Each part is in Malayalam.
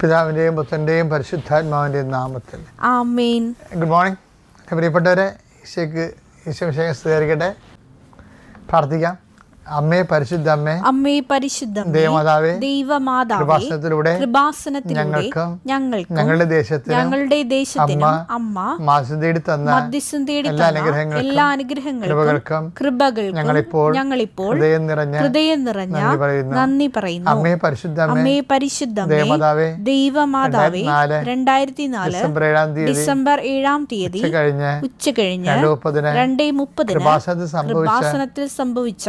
പിതാവിന്റെയും പുത്രന്റെയും പരിശുദ്ധാത്മാവിന്റെയും നാമത്തിൽ. ആമേൻ. ഗുഡ് മോർണിംഗ് പ്രിയപ്പെട്ടവരെ ഈശോയ്ക്ക് ഈശോ വിഷയം സ്വീകരിക്കട്ടെ പ്രാർത്ഥിക്കാം. അമ്മേ പരിശുദ്ധ അമ്മേ അമ്മേ പരിശുദ്ധ ദേവമാതാവേ ദൈവമാതാവേ കൃപാസനത്തിലൂടെ കൃപാസനത്തിലൂടെ ഞങ്ങൾക്കും ഞങ്ങളുടെ ദേശത്തിന് ഞങ്ങളുടെ ദേശത്തിന് അമ്മ മാസം തേടി തന്ന മധ്യസ്ഥം തേടി എല്ലാ അനുഗ്രഹങ്ങളും എല്ലാ അനുഗ്രഹങ്ങൾക്കും കൃപകൾക്കും ഞങ്ങളിപ്പോൾ ഞങ്ങളിപ്പോൾ ഹൃദയം നിറഞ്ഞ ഹൃദയം നിറഞ്ഞ നന്ദി പറയുന്നു. അമ്മേ പരിശുദ്ധ അമ്മേ പരിശുദ്ധ ദേവമാതാവേ ദൈവമാതാവേ രണ്ടായിരത്തി നാല് ഡിസംബർ ഏഴാം തീയതി ഡിസംബർ ഏഴാം തീയതി കഴിഞ്ഞ് ഉച്ച കഴിഞ്ഞ് രണ്ടേ മുപ്പതിന് കൃപാസനത്തിൽ സംഭവിച്ച അമ്മ സംഭവിച്ച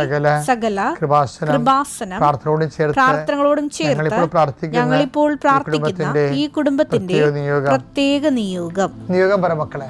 സകല സകല കൃപാസനം പ്രാർത്ഥനകളോടും ചേർത്ത് ഞങ്ങളിപ്പോൾ പ്രാർത്ഥിക്കുന്ന ഈ കുടുംബത്തിന്റെ പ്രത്യേക നിയോഗം. പ്രത്യേക നിയോഗം. നിയോഗം പറ മക്കളെ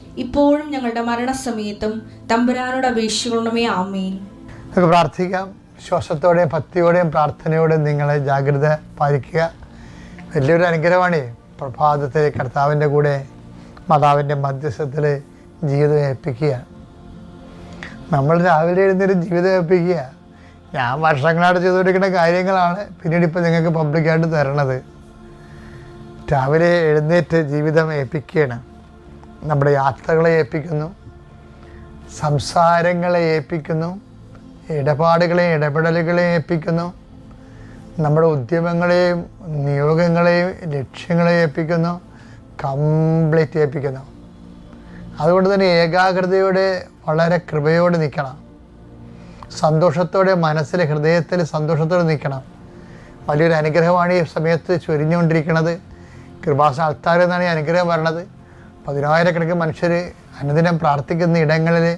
ഇപ്പോഴും ഞങ്ങളുടെ മരണസമയത്തും തമ്പുരാനോട് അപേക്ഷിക്കണമേ ആമേൻ. പ്രാർത്ഥിക്കാം. വിശ്വാസത്തോടെയും ഭക്തിയോടെയും പ്രാർത്ഥനയോടെയും നിങ്ങളെ ജാഗ്രത പാലിക്കുക. വലിയൊരു അനുഗ്രഹമാണ് പ്രഭാതത്തിൽ കർത്താവിന്റെ കൂടെ മാതാവിന്റെ മധ്യസ്ഥത്തിൽ ജീവിതം ഏൽപ്പിക്കുക. നമ്മൾ രാവിലെ എഴുന്നേറ്റ് ജീവിതം ഏൽപ്പിക്കുക. ഞാൻ വർഷങ്ങളായിട്ട് ചെയ്തുകൊണ്ടിരിക്കുന്ന കാര്യങ്ങളാണ് പിന്നീട് ഇപ്പോൾ നിങ്ങൾക്ക് പബ്ലിക്കായിട്ട് തരണത്. രാവിലെ എഴുന്നേറ്റ് ജീവിതം ഏൽപ്പിക്കുകയാണ്. നമ്മുടെ യാത്രകളെ ഏൽപ്പിക്കുന്നു സംസാരങ്ങളെ ഏൽപ്പിക്കുന്നു ഇടപാടുകളെ ഇടപെടലുകളെയും ഏൽപ്പിക്കുന്നു നമ്മുടെ ഉദ്യമങ്ങളെയും നിയോഗങ്ങളെയും ലക്ഷ്യങ്ങളെ ഏൽപ്പിക്കുന്നു കംപ്ലീറ്റ് ഏൽപ്പിക്കുന്നു. അതുകൊണ്ട് തന്നെ ഏകാഗ്രതയോടെ വളരെ കൃപയോടെ നിൽക്കണം. സന്തോഷത്തോടെ മനസ്സിൽ ഹൃദയത്തിൽ സന്തോഷത്തോടെ നിൽക്കണം. വലിയൊരു അനുഗ്രഹമാണ് ഈ സമയത്ത് ചൊരിഞ്ഞുകൊണ്ടിരിക്കുന്നത്. കൃപാസ ആൾത്താർ എന്നാണ് ഈ അനുഗ്രഹം പറയണത് പതിനായിരക്കണക്കിന് മനുഷ്യർ അനുദിനം പ്രാർത്ഥിക്കുന്ന ഇടങ്ങളിൽ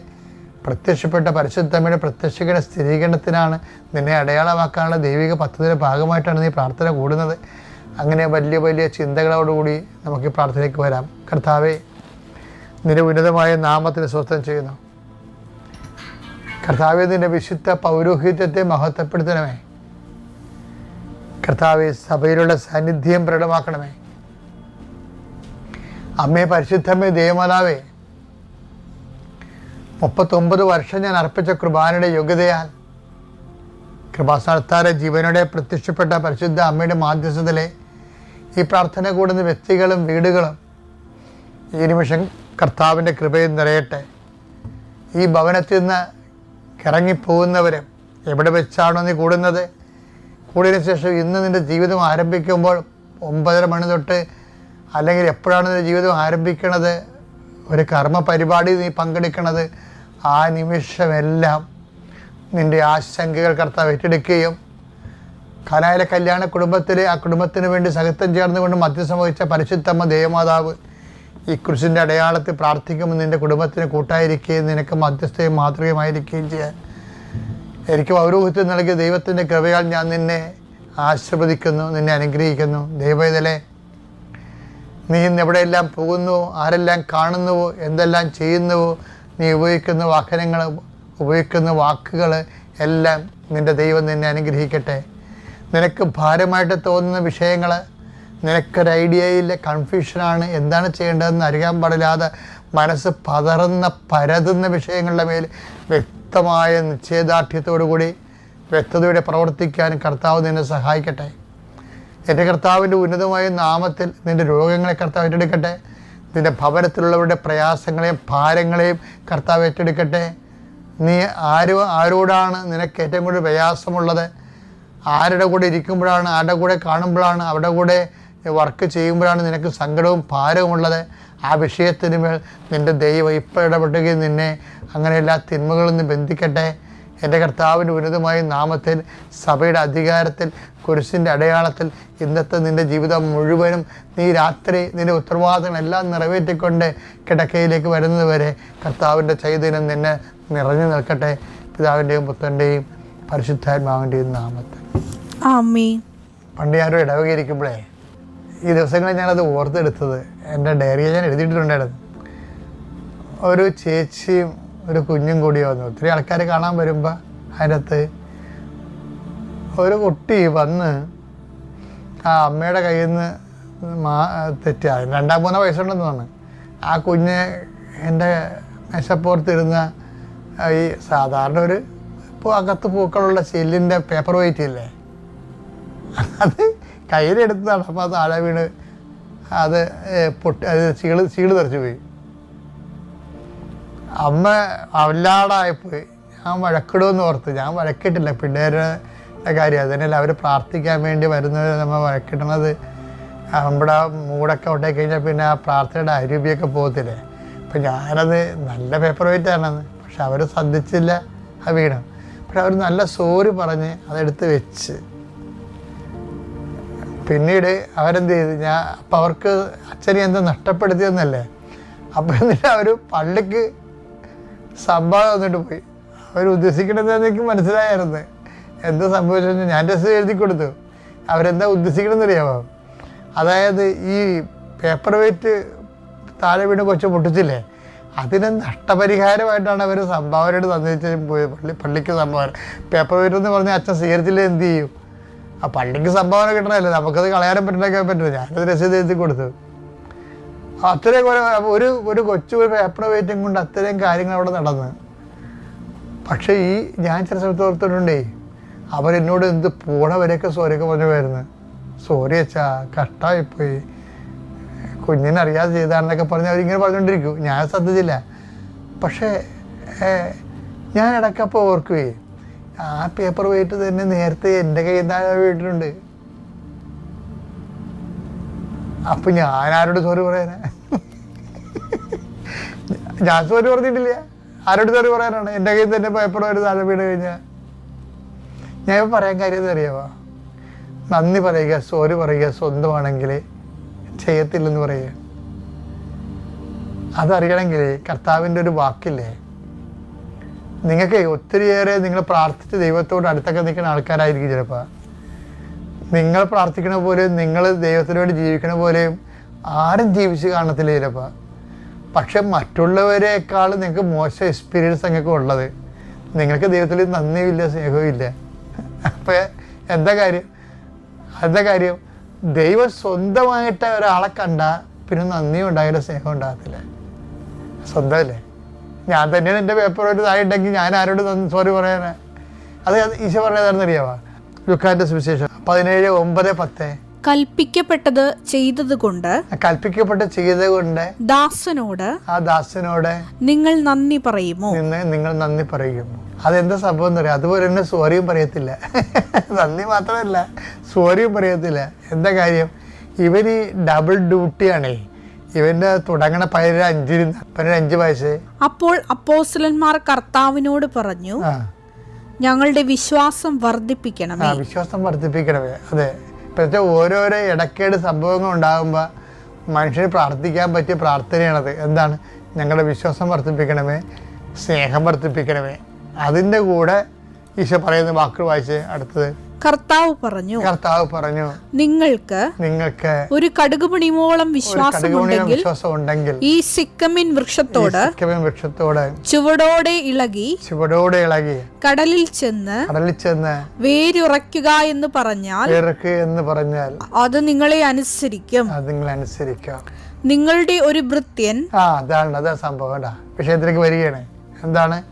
പ്രത്യക്ഷപ്പെട്ട പരിശുദ്ധമ്മയുടെ പ്രത്യക്ഷയുടെ സ്ഥിരീകരണത്തിനാണ് നിന്നെ അടയാളമാക്കാനുള്ള ദൈവിക പദ്ധതിയുടെ ഭാഗമായിട്ടാണ് നീ പ്രാർത്ഥന കൂടുന്നത്. അങ്ങനെ വലിയ വലിയ ചിന്തകളോടുകൂടി നമുക്ക് പ്രാർത്ഥനയ്ക്ക് വരാം. കർത്താവെ നിന്റെ ഉന്നതമായ നാമത്തിന് സ്വസ്ഥം ചെയ്യുന്നു. കർത്താവെ നിന്റെ വിശുദ്ധ പൗരോഹിത്യത്തെ മഹത്വപ്പെടുത്തണമേ. കർത്താവെ സഭയിലുള്ള സാന്നിധ്യം പ്രകടമാക്കണമേ. അമ്മേ പരിശുദ്ധമ്മേ ദേവമാതാവേ മുപ്പത്തൊമ്പത് വർഷം ഞാൻ അർപ്പിച്ച കുർബാനയുടെ യോഗ്യതയാൽ കൃപാസ്ഥാനത്താരെ ജീവനോടെ പ്രത്യക്ഷപ്പെട്ട പരിശുദ്ധ അമ്മയുടെ മാധ്യസ്ഥതയിലെ ഈ പ്രാർത്ഥന കൂടുന്ന വ്യക്തികളും വീടുകളും ഈ നിമിഷം കർത്താവിന്റെ കൃപയിൽ നിറയട്ടെ. ഈ ഭവനത്തിൽ നിന്ന് ഇറങ്ങിപ്പോകുന്നവരും എവിടെ വെച്ചാണോ നീ കൂടുന്നത്? കൂടിയതിനു ശേഷം ഇന്ന് നിന്റെ ജീവിതം ആരംഭിക്കുമ്പോൾ ഒമ്പതര മണി തൊട്ട് അല്ലെങ്കിൽ എപ്പോഴാണ് നിന്റെ ജീവിതം ആരംഭിക്കണത്? ഒരു കർമ്മ പരിപാടി നീ പങ്കെടുക്കണത്? ആ നിമിഷമെല്ലാം നിന്റെ ആശങ്കകൾ കർത്താവ് ഏറ്റെടുക്കുകയും കനായിലെ കല്യാണ കുടുംബത്തിൽ ആ കുടുംബത്തിന് വേണ്ടി സഹിത്വം ചേർന്നുകൊണ്ട് മധ്യസ്ഥം വഹിച്ച പരിശുദ്ധമ്മ ദേവമാതാവ് ഈ കുരിശിന്റെ അടയാളത്തിൽ പ്രാർത്ഥിക്കുമ്പോൾ നിന്റെ കുടുംബത്തിന് കൂട്ടായിരിക്കുകയും നിനക്ക് മധ്യസ്ഥയും മാതൃകയുമായിരിക്കുകയും ചെയ്യാൻ. എനിക്ക് പൗരോഹിത്യം നൽകിയ ദൈവത്തിന്റെ കൃപയാൽ ഞാൻ നിന്നെ ആശീർവദിക്കുന്നു നിന്നെ അനുഗ്രഹിക്കുന്നു. ദൈവത്തിലെ നീ ഇന്ന് എവിടെയെല്ലാം പോകുന്നു? ആരെല്ലാം കാണുന്നുവോ എന്തെല്ലാം ചെയ്യുന്നുവോ നീ ഉപയോഗിക്കുന്ന വാഹനങ്ങൾ ഉപയോഗിക്കുന്ന വാക്കുകൾ എല്ലാം നിന്റെ ദൈവം നിന്നെ അനുഗ്രഹിക്കട്ടെ. നിനക്ക് ഭാരമായിട്ട് തോന്നുന്ന വിഷയങ്ങൾ നിനക്കൊരു ഐഡിയയില്ല കൺഫ്യൂഷനാണ് എന്താണ് ചെയ്യേണ്ടതെന്ന് അറിയാൻ പാടില്ലാതെ മനസ്സ് പതറുന്ന പരതുന്ന വിഷയങ്ങളുടെ മേൽ വ്യക്തമായ നിശ്ചയദാർഢ്യത്തോടു കൂടി വ്യക്തതയോടെ പ്രവർത്തിക്കാൻ കർത്താവ് നിന്നെ സഹായിക്കട്ടെ. എന്റെ കർത്താവിന്റെ ഉന്നതമായ നാമത്തിൽ നിന്റെ രോഗങ്ങളെ കർത്താവ് ഏറ്റെടുക്കട്ടെ. നിന്റെ ഭവനത്തിലുള്ളവരുടെ പ്രയാസങ്ങളെയും ഭാരങ്ങളെയും കർത്താവ് ഏറ്റെടുക്കട്ടെ. നീ ആരോ ആരോടാണ് നിനക്ക് ഏറ്റവും കൂടുതൽ പ്രയാസമുള്ളത്? ആരുടെ കൂടെ ഇരിക്കുമ്പോഴാണ് ആരുടെ കൂടെ കാണുമ്പോഴാണ് അവരുടെ കൂടെ വർക്ക് ചെയ്യുമ്പോഴാണ് നിനക്ക് സങ്കടവും ഭാരവും ഉള്ളത് ആ വിഷയത്തിന് മേൽ നിന്റെ ദൈവം ഇപ്പോൾ ഇടപെട്ടുകയും നിന്നെ അങ്ങനെ എല്ലാ തിന്മകളിൽ നിന്ന് ബന്ധിക്കട്ടെ. എന്റെ കർത്താവിന്റെ ഉന്നതമായ നാമത്തിൽ സഭയുടെ അധികാരത്തിൽ കുരിശിന്റെ അടയാളത്തിൽ ഇന്നത്തെ നിന്റെ ജീവിതം മുഴുവനും നീ രാത്രി നിന്റെ ഉത്തരവാദിത്തങ്ങളെല്ലാം നിറവേറ്റിക്കൊണ്ട് കിടക്കയിലേക്ക് വരുന്നതുവരെ കർത്താവിന്റെ ചൈതന്യം നിന്നെ നിറഞ്ഞു നിൽക്കട്ടെ. പിതാവിന്റെയും പുത്രന്റെയും പരിശുദ്ധാത്മാവിന്റെയും നാമത്തിൽ. പണ്ട് ഞാനൊരു ഇടവകയിരിക്കുമ്പോഴേ ഈ ദിവസങ്ങളിൽ ഞാനത് ഓർത്തെടുത്തത്. എന്റെ ഡയറിയിൽ ഞാൻ എഴുതിയിട്ടുണ്ടായിരുന്നു. ഒരു ചേച്ചിയും ഒരു കുഞ്ഞും കൂടി വന്നു. ഒത്തിരി ആൾക്കാർ കാണാൻ വരുമ്പോൾ അതിനകത്ത് ഒരു കുട്ടി വന്ന് ആ അമ്മയുടെ കയ്യിൽ നിന്ന് മാ തെറ്റി രണ്ടാം മൂന്നോ വയസ്സുണ്ടെന്ന് പറഞ്ഞു ആ കുഞ്ഞ് എന്റെ മെശപ്പുറത്തിരുന്ന ഈ സാധാരണ ഒരു ഇപ്പോൾ അകത്ത് പൂക്കളുള്ള ചില്ലിന്റെ പേപ്പർ വെയിറ്റ് ഇല്ലേ? അത് കയ്യിലെടുത്തതാണ്. അപ്പോൾ അത് താഴെ വീണ് അത് പൊട്ടി അത് ചീൾ ചീൾ തെറിച്ചു പോയി. അമ്മ അവല്ലാടായിപ്പോയി ഞാൻ വഴക്കിടുമെന്ന് ഓർത്ത്. ഞാൻ വഴക്കിട്ടില്ല. പിള്ളേരുടെ കാര്യം. അതിനല്ല അവർ പ്രാർത്ഥിക്കാൻ വേണ്ടി വരുന്നവർ നമ്മൾ വഴക്കിടണത് നമ്മുടെ മൂടൊക്കെ ഉണ്ടായി കഴിഞ്ഞാൽ പിന്നെ ആ പ്രാർത്ഥനയുടെ അരൂപിയൊക്കെ പോകത്തില്ലേ? അപ്പം ഞാനത് നല്ല പേപ്പർ വെയിറ്റ് ആണെന്ന്. പക്ഷെ അവർ ശ്രദ്ധിച്ചില്ല ആ വീണ്. പക്ഷെ അവർ നല്ല സോറി പറഞ്ഞ് അതെടുത്ത് വെച്ച്. പിന്നീട് അവരെന്ത് ചെയ്തു? ഞാൻ അപ്പം അവർക്ക് അച്ഛനെ എന്താ നഷ്ടപ്പെടുത്തിയെന്നല്ലേ? അപ്പം എന്നിട്ട് അവർ പള്ളിക്ക് സംഭവം തന്നിട്ട് പോയി. അവർ ഉദ്ദേശിക്കണത് എനിക്ക് മനസ്സിലായിരുന്നു എന്താ സംഭവിച്ചാൽ ഞാൻ രസം എഴുതി കൊടുത്തു. അവരെന്താ ഉദ്ദേശിക്കണമെന്ന് അറിയാമോ അതായത് ഈ പേപ്പർ വെയിറ്റ് താഴെ വീണ് കൊച്ചു പൊട്ടിച്ചില്ലേ? അതിന് നഷ്ടപരിഹാരമായിട്ടാണ് അവർ സംഭാവനയോട് തന്നിട്ട് പോയി പള്ളി പള്ളിക്ക് സംഭാവന പേപ്പർ വെയിറ്റ് എന്ന് പറഞ്ഞാൽ അച്ഛൻ സ്വീകരിച്ചില്ല എന്ത് ചെയ്യും? ആ പള്ളിക്ക് സംഭാവന കിട്ടണമല്ലേ നമുക്കത് കളയാനും പറ്റണൊക്കെ പറ്റുമോ? ഞാനത് രസീത് എഴുതി കൊടുത്തു. അത്രയും ഒരു ഒരു കൊച്ചു ഒരു പേപ്പർ കൊണ്ട് അത്രയും കാര്യങ്ങൾ അവിടെ നടന്ന്. പക്ഷേ ഈ ഞാൻ ചില ഓർത്തിട്ടുണ്ടേ അവരെന്നോട് എന്ത് പോണവരെയൊക്കെ സോറിയൊക്കെ പറഞ്ഞു വരുന്നു സോറി അച്ഛാ കട്ടായിപ്പോയി. കുഞ്ഞിനെ അറിയാതെ ചെയ്താണെന്നൊക്കെ പറഞ്ഞ് അവരിങ്ങനെ പറഞ്ഞുകൊണ്ടിരിക്കും. ഞാൻ ശ്രദ്ധിച്ചില്ല. പക്ഷേ ഞാൻ ഇടയ്ക്കപ്പോൾ ഓർക്കുവേ ആ പേപ്പർ വെയിറ്റ് തന്നെ നേരത്തെ എന്റെ കയ്യിൽ താഴെ വീട്ടിലുണ്ട്. അപ്പം ഞാൻ ആരോട് സോറി പറയാനാ? ഞാൻ സോറി പറഞ്ഞിട്ടില്ല. ആരോട് സോറി പറയാനാണ്? എന്റെ കയ്യിൽ തന്നെ പേപ്പർ ഒരു താഴെ വീട് കഴിഞ്ഞാൽ ഞാൻ ഇപ്പൊ പറയാൻ കാര്യം അറിയാമോ നന്ദി പറയുക സോറി പറയുക സ്വന്തമാണെങ്കിൽ ചെയ്യത്തില്ലെന്ന് പറയുക. അതറിയണമെങ്കിൽ കർത്താവിന്റെ ഒരു വാക്കില്ലേ? നിങ്ങൾക്ക് ഒത്തിരിയേറെ നിങ്ങൾ പ്രാർത്ഥിച്ച് ദൈവത്തോട് അടുത്തൊക്കെ നിൽക്കുന്ന ആൾക്കാരായിരിക്കും ചിലപ്പോൾ നിങ്ങൾ പ്രാർത്ഥിക്കണ പോലെയും നിങ്ങൾ ദൈവത്തിന് വേണ്ടി ജീവിക്കണ പോലെയും ആരും ജീവിച്ച് കാണത്തില്ല ചിലപ്പോൾ പക്ഷെ മറ്റുള്ളവരെക്കാൾ നിങ്ങൾക്ക് മോശം എക്സ്പീരിയൻസ് നിങ്ങൾക്ക് ഉള്ളത്. നിങ്ങൾക്ക് ദൈവത്തിൽ നന്ദിയില്ല സ്നേഹവുമില്ല. അപ്പോൾ എന്താ കാര്യം? എന്താ കാര്യം? ദൈവം സ്വന്തമായിട്ട് ഒരാളെ കണ്ടാൽ പിന്നെ നന്ദിയും ഉണ്ടാകില്ല സ്നേഹം ഉണ്ടാകത്തില്ല. സ്വന്തമല്ലേ? ഞാൻ തന്നെയാണ് എന്റെ പേപ്പർ ഒരു ഇതായിട്ടുണ്ടെങ്കിൽ ഞാൻ ആരോട് സോറി പറയാനാ. അത് ഈശോ പറഞ്ഞതാണെന്ന് അറിയാവാ? ലുക്കാന്റെ സുവിശേഷം പതിനേഴ് ഒമ്പത് പത്ത്. കൽപ്പിക്കപ്പെട്ടത് ചെയ്തതുകൊണ്ട് കൽപ്പിക്കപ്പെട്ട് ചെയ്തത് കൊണ്ട് ദാസനോട് ആ ദാസനോട് നിങ്ങൾ നന്ദി പറയുമോ? നിന്ന് നിങ്ങൾ നന്ദി പറയുമോ അതെന്താ സംഭവം എന്ന് പറയാം അതുപോലെ തന്നെ സോറിയും പറയത്തില്ല. നന്ദി മാത്രമല്ല സോറിയും പറയത്തില്ല. എന്താ കാര്യം? ഇവന് ഡബിൾ ഡ്യൂട്ടിയാണേ ഇവന്റെ തുടങ്ങണ പതിനൊരു അഞ്ചിന് പതിനൊരു അഞ്ച് വയസ്സ്. അപ്പോൾ അപ്പോസ്തലന്മാർ കർത്താവിനോട് പറഞ്ഞു ആ. ഞങ്ങളുടെ വിശ്വാസം ആ വിശ്വാസം വർദ്ധിപ്പിക്കണമേ. അതെ. ഇപ്പോഴത്തെ ഓരോരോ ഇടക്കേട് സംഭവങ്ങൾ ഉണ്ടാകുമ്പോൾ മനുഷ്യന് പ്രാർത്ഥിക്കാൻ പറ്റിയ പ്രാർത്ഥനയാണത്. എന്താണ്? ഞങ്ങളുടെ വിശ്വാസം വർദ്ധിപ്പിക്കണമേ സ്നേഹം വർദ്ധിപ്പിക്കണമേ. അതിന്റെ കൂടെ ഈശോ പറയുന്ന വാക്കുകൾ വായിച്ച് അടുത്തത് കർത്താവ് പറഞ്ഞു കർത്താവ് പറഞ്ഞു നിങ്ങൾക്ക് നിങ്ങൾക്ക് ഒരു കടുകുമണിമോളം പണിമോളം വിശ്വാസമുണ്ടെങ്കിൽ വിശ്വാസം ഉണ്ടെങ്കിൽ ഈ സിക്കമിൻ വൃക്ഷത്തോട് സിക്കമിൻ വൃക്ഷത്തോട് ചുവടോടെ ഇളകി ചുവടോടെ ഇളകി കടലിൽ ചെന്ന് കടലിൽ ചെന്ന് വേരുറയ്ക്കുക എന്ന് പറഞ്ഞാൽ എന്ന് പറഞ്ഞാൽ അത് നിങ്ങളെ അനുസരിക്കും. അത് നിങ്ങളെ അനുസരിക്കാം. നിങ്ങളുടെ ഒരു ഭൃത്യൻ ആ അതാണ് അതാ സംഭവം വിഷയത്തിലേക്ക് വരികയാണ്. എന്താണ്?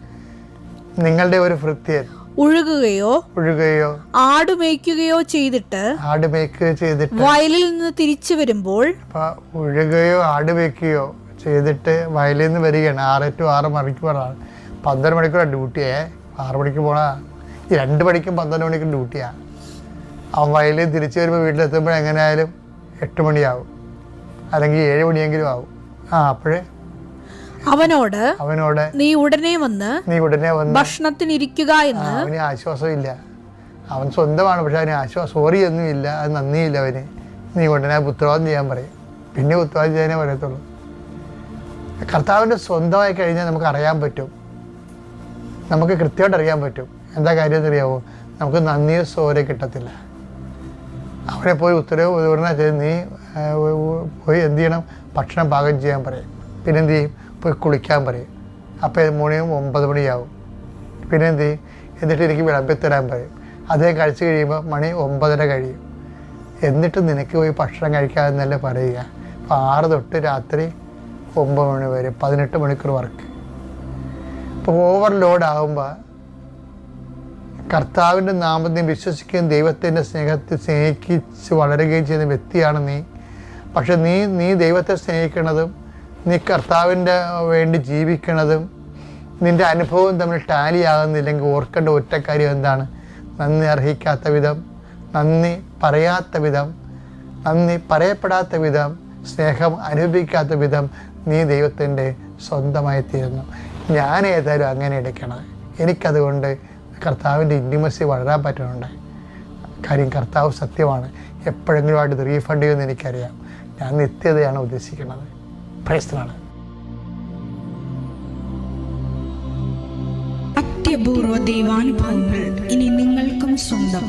നിങ്ങളുടെ ഒരു ഭൃത്യൻ. ഉഴുകുകയോ ഒഴുകുകയോ ആടുമേയ്ക്കുകയോ ചെയ്തിട്ട് ആട് മേയ്ക്കുകയോ ചെയ്തിട്ട് വയലിൽ നിന്ന് തിരിച്ചു വരുമ്പോൾ ഉഴുകയോ ഒഴുകുകയോ ആട് മേയ്ക്കുകയോ ചെയ്തിട്ട് വയലിൽ നിന്ന് വരികയാണ്. ആറ് ടു ആറ് മണിക്കൂറാണ്. പന്ത്രണ്ട് മണിക്കൂറാണ് ഡ്യൂട്ടിയെ. ആറ് മണിക്ക് പോണ രണ്ട് മണിക്കും പന്ത്രണ്ട് മണിക്കും ഡ്യൂട്ടിയാണ് അവൻ വയലിൽ തിരിച്ചു വരുമ്പോൾ വീട്ടിലെത്തുമ്പോൾ എങ്ങനെയായാലും എട്ട് മണിയാവും. അല്ലെങ്കിൽ ഏഴ് മണിയെങ്കിലും ആവും. ആ അപ്പോഴേ അവനോട് അവനോട് നീ ഉടനെ വന്ന് നീ ഉടനെ വന്ന് ഭക്ഷണത്തിനിരിക്കുക എന്ന് അവന് ആശ്വാസമില്ല. അവൻ സ്വന്തമാണ് പക്ഷെ അവന് ആശ്വാസം സോറി ഒന്നും ഇല്ല അത് നന്ദിയില്ല അവന്. നീ ഉടനെ പുത്രവാദം ചെയ്യാൻ പറയും. പിന്നെ പുത്രവാദം ചെയ്യാനേ പറയത്തുള്ളൂ. കർത്താവിന്റെ സ്വന്തമായി കഴിഞ്ഞാൽ നമുക്ക് അറിയാൻ പറ്റും. നമുക്ക് കൃത്യമായിട്ട് അറിയാൻ പറ്റും. എന്താ കാര്യം എന്നറിയാമോ നമുക്ക് നന്ദിയോ സോരെ കിട്ടത്തില്ല. അവനെ പോയി ഉത്തരവ് ഉടനെ ചെയ്ത് നീ പോയി എന്ത് ചെയ്യണം? ഭക്ഷണം പാകം ചെയ്യാൻ പറയും. പിന്നെന്ത് ചെയ്യും? പോയി കുളിക്കാൻ പറയും. അപ്പോൾ മണിയും ഒമ്പത് മണിയാവും. പിന്നെ എന്ത് ചെയ്യും? എന്നിട്ട് എനിക്ക് വിളമ്പി തരാൻ പറയും. അദ്ദേഹം കഴിച്ചു കഴിയുമ്പോൾ മണി ഒമ്പതര കഴിയും. എന്നിട്ട് നിനക്ക് പോയി ഭക്ഷണം കഴിക്കാമെന്നല്ലേ പറയുക. അപ്പോൾ ആറ് തൊട്ട് രാത്രി ഒമ്പത് മണി വരെ പതിനെട്ട് മണിക്കൂർ വർക്ക് ഇപ്പോൾ ഓവർലോഡ് ആകുമ്പോൾ കർത്താവിന്റെ നാമത്തിൽ വിശ്വസിക്കുകയും ദൈവത്തിന്റെ സ്നേഹത്തെ സ്നേഹിച്ച് വളരുകയും ചെയ്യുന്ന വ്യക്തിയാണ് നീ. പക്ഷെ നീ നീ ദൈവത്തെ സ്നേഹിക്കുന്നതും നീ കർത്താവിന്റെ വേണ്ടി ജീവിക്കുന്നതും നിന്റെ അനുഭവം തമ്മിൽ ടാലി ആകുന്നില്ലെങ്കിൽ ഓർക്കേണ്ട ഒറ്റ കാര്യം എന്താണ്? നന്ദി അർഹിക്കാത്ത വിധം നന്ദി പറയാത്ത വിധം നന്ദി പറയപ്പെടാത്ത വിധം സ്നേഹം അനുഭവിക്കാത്ത വിധം നീ ദൈവത്തിന്റെ സ്വന്തമായി തീരുന്നു. ഞാൻ ഏതായാലും അങ്ങനെ എടുക്കണത് എനിക്കതുകൊണ്ട് കർത്താവിന്റെ ഇന്റിമസി വളരാൻ പറ്റുന്നുണ്ട്. കാര്യം കർത്താവ് സത്യമാണ്. എപ്പോഴെങ്കിലും ആയിട്ട് റീഫണ്ട് ചെയ്യുമെന്ന് എനിക്കറിയാം. ഞാൻ നിത്യതയാണ് ഉദ്ദേശിക്കുന്നത്. പ്രയസ്തനാണ് അത്യപൂർവ ദൈവാനുഭവങ്ങൾ ഇനി നിങ്ങൾക്കും സ്വന്തം.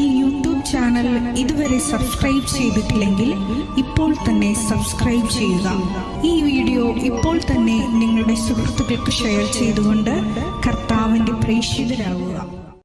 ഈ യൂട്യൂബ് ചാനൽ ഇതുവരെ സബ്സ്ക്രൈബ് ചെയ്തിട്ടില്ലെങ്കിൽ ഇപ്പോൾ തന്നെ സബ്സ്ക്രൈബ് ചെയ്യുക. ഈ വീഡിയോ ഇപ്പോൾ തന്നെ നിങ്ങളുടെ സുഹൃത്തുക്കൾക്ക് ഷെയർ ചെയ്തുകൊണ്ട് കർത്താവിന്റെ പ്രേക്ഷിതരാകുക.